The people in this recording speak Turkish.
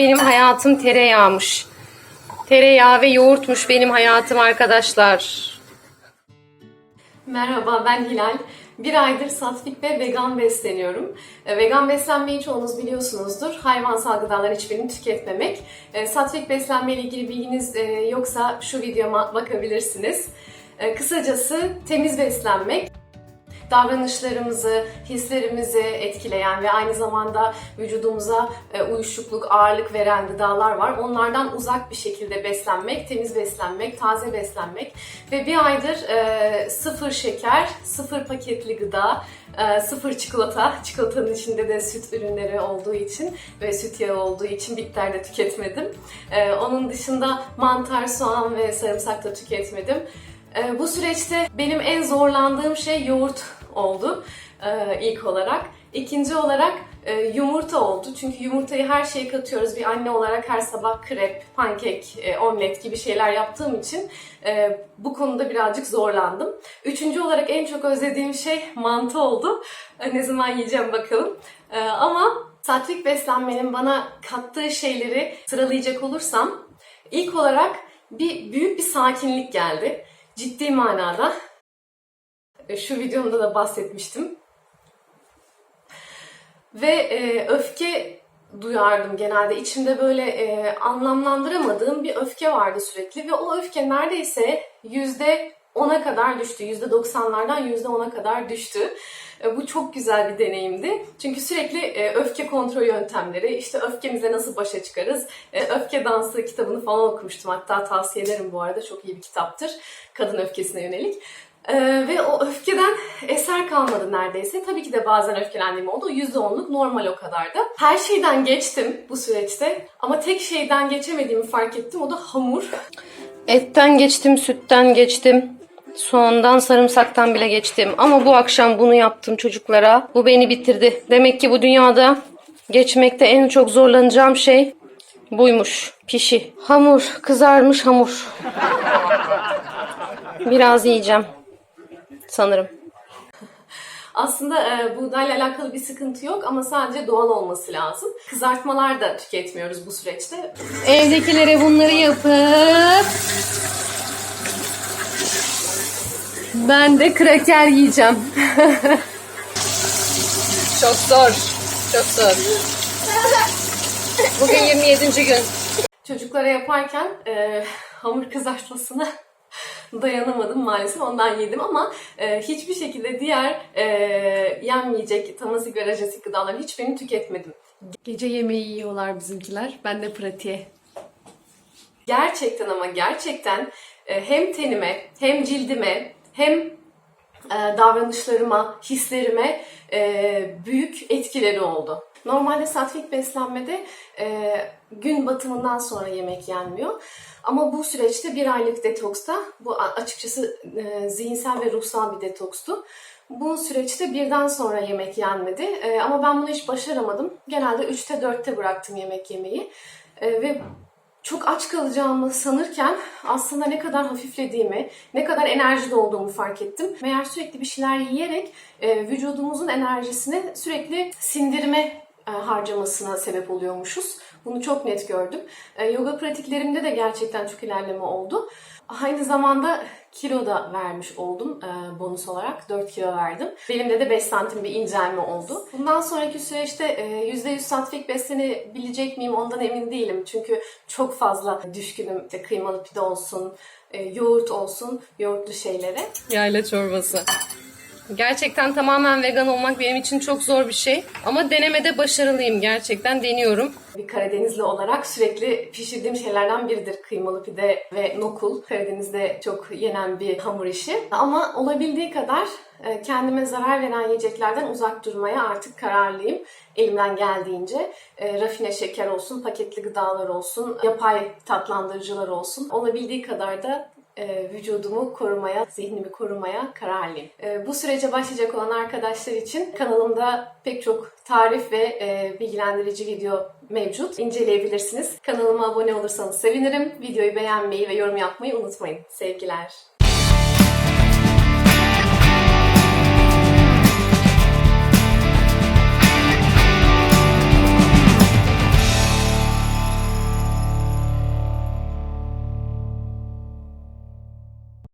Benim hayatım tereyağmış. Tereyağı ve yoğurtmuş benim hayatım arkadaşlar. Merhaba ben Hilal. Bir aydır satfik ve vegan besleniyorum. E, Vegan beslenmeyi çoğunuz biliyorsunuzdur. Hayvansal gıdaların hiçbirini tüketmemek. E, beslenme ile ilgili bilginiz e, yoksa şu videoma bakabilirsiniz. E, Kısacası temiz beslenmek, davranışlarımızı, hislerimizi etkileyen ve aynı zamanda vücudumuza e, uyuşukluk, ağırlık veren gıdalar var. Onlardan uzak bir şekilde beslenmek, temiz beslenmek, taze beslenmek ve bir aydır e, sıfır şeker, sıfır paketli gıda, e, sıfır çikolata, çikolatanın içinde de süt ürünleri olduğu için ve süt yağı olduğu için bitter de tüketmedim. Onun dışında mantar, soğan ve sarımsak da tüketmedim. Bu süreçte benim en zorlandığım şey yoğurt oldu e, ilk olarak. İkinci olarak e, yumurta oldu. Çünkü yumurtayı her şeye katıyoruz. Bir anne olarak her sabah krep, pankek, e, omlet gibi şeyler yaptığım için e, bu konuda birazcık zorlandım. Üçüncü olarak en çok özlediğim şey mantı oldu. E, ne zaman yiyeceğim bakalım. E, ama sattvik beslenmenin bana kattığı şeyleri sıralayacak olursam ilk olarak bir büyük bir sakinlik geldi. Ciddi manada. E, Şu videomda da bahsetmiştim. Ve e, öfke duyardım genelde. İçimde böyle e, anlamlandıramadığım bir öfke vardı sürekli. Ve o öfke neredeyse yüzde 10'a kadar düştü. Yüzde 90'lardan yüzde 10'a kadar düştü. E, Bu çok güzel bir deneyimdi. Çünkü sürekli e, öfke kontrol yöntemleri, işte öfkemize nasıl başa çıkarız, öfke dansı kitabını falan okumuştum. Hatta tavsiye ederim bu arada. Çok iyi bir kitaptır. Kadın öfkesine yönelik. Ee, ve o öfkeden eser kalmadı neredeyse. Tabii ki de bazen öfkelendiğim oldu. %10'luk normal o kadar da. Her şeyden geçtim bu süreçte. Ama tek şeyden geçemediğimi fark ettim. O da hamur. Etten geçtim, sütten geçtim. Soğandan, sarımsaktan bile geçtim. Ama bu akşam bunu yaptım çocuklara. Bu beni bitirdi. Demek ki bu dünyada geçmekte en çok zorlanacağım şey buymuş. Pişi. Hamur, kızarmış hamur. Biraz yiyeceğim sanırım. Aslında e, buğdayla alakalı bir sıkıntı yok ama sadece doğal olması lazım. Kızartmalar da tüketmiyoruz bu süreçte. Evdekilere bunları yapıp ben de kraker yiyeceğim. çok zor. Çok zor. Bugün 27. gün. Çocuklara yaparken e, hamur kızartmasına dayanamadım maalesef ondan yedim ama e, hiçbir şekilde diğer e, yenmeyecek tamasik ve rajesik gıdaların hiçbirini tüketmedim. Gece yemeği yiyorlar bizimkiler. Ben de pratiğe. Gerçekten ama gerçekten e, hem tenime hem cildime hem e, davranışlarıma, hislerime e, büyük etkileri oldu. Normalde satvik beslenmede e, gün batımından sonra yemek yenmiyor. Ama bu süreçte bir aylık detoksta, bu açıkçası e, zihinsel ve ruhsal bir detokstu. Bu süreçte birden sonra yemek yenmedi. E, ama ben bunu hiç başaramadım. Genelde 3'te 4'te bıraktım yemek yemeyi. E, ve çok aç kalacağımı sanırken aslında ne kadar hafiflediğimi, ne kadar enerjide olduğumu fark ettim. Meğer sürekli bir şeyler yiyerek e, vücudumuzun enerjisini sürekli sindirme harcamasına sebep oluyormuşuz. Bunu çok net gördüm. E, yoga pratiklerimde de gerçekten çok ilerleme oldu. Aynı zamanda kilo da vermiş oldum e, bonus olarak. 4 kilo verdim. Belimde de 5 santim bir incelme oldu. Bundan sonraki süreçte e, %100 satvik beslenebilecek miyim ondan emin değilim. Çünkü çok fazla düşkünüm. İşte kıymalı pide olsun, e, yoğurt olsun, yoğurtlu şeylere. Yayla çorbası. Gerçekten tamamen vegan olmak benim için çok zor bir şey. Ama denemede başarılıyım. Gerçekten deniyorum. Bir Karadenizli olarak sürekli pişirdiğim şeylerden biridir kıymalı pide ve nokul. Karadeniz'de çok yenen bir hamur işi. Ama olabildiği kadar e, kendime zarar veren yiyeceklerden uzak durmaya artık kararlıyım. Elimden geldiğince e, rafine şeker olsun, paketli gıdalar olsun, yapay tatlandırıcılar olsun. Olabildiği kadar da e, vücudumu korumaya, zihnimi korumaya kararlıyım. E, bu sürece başlayacak olan arkadaşlar için kanalımda pek çok tarif ve e, bilgilendirici video mevcut. İnceleyebilirsiniz. Kanalıma abone olursanız sevinirim. Videoyu beğenmeyi ve yorum yapmayı unutmayın. Sevgiler.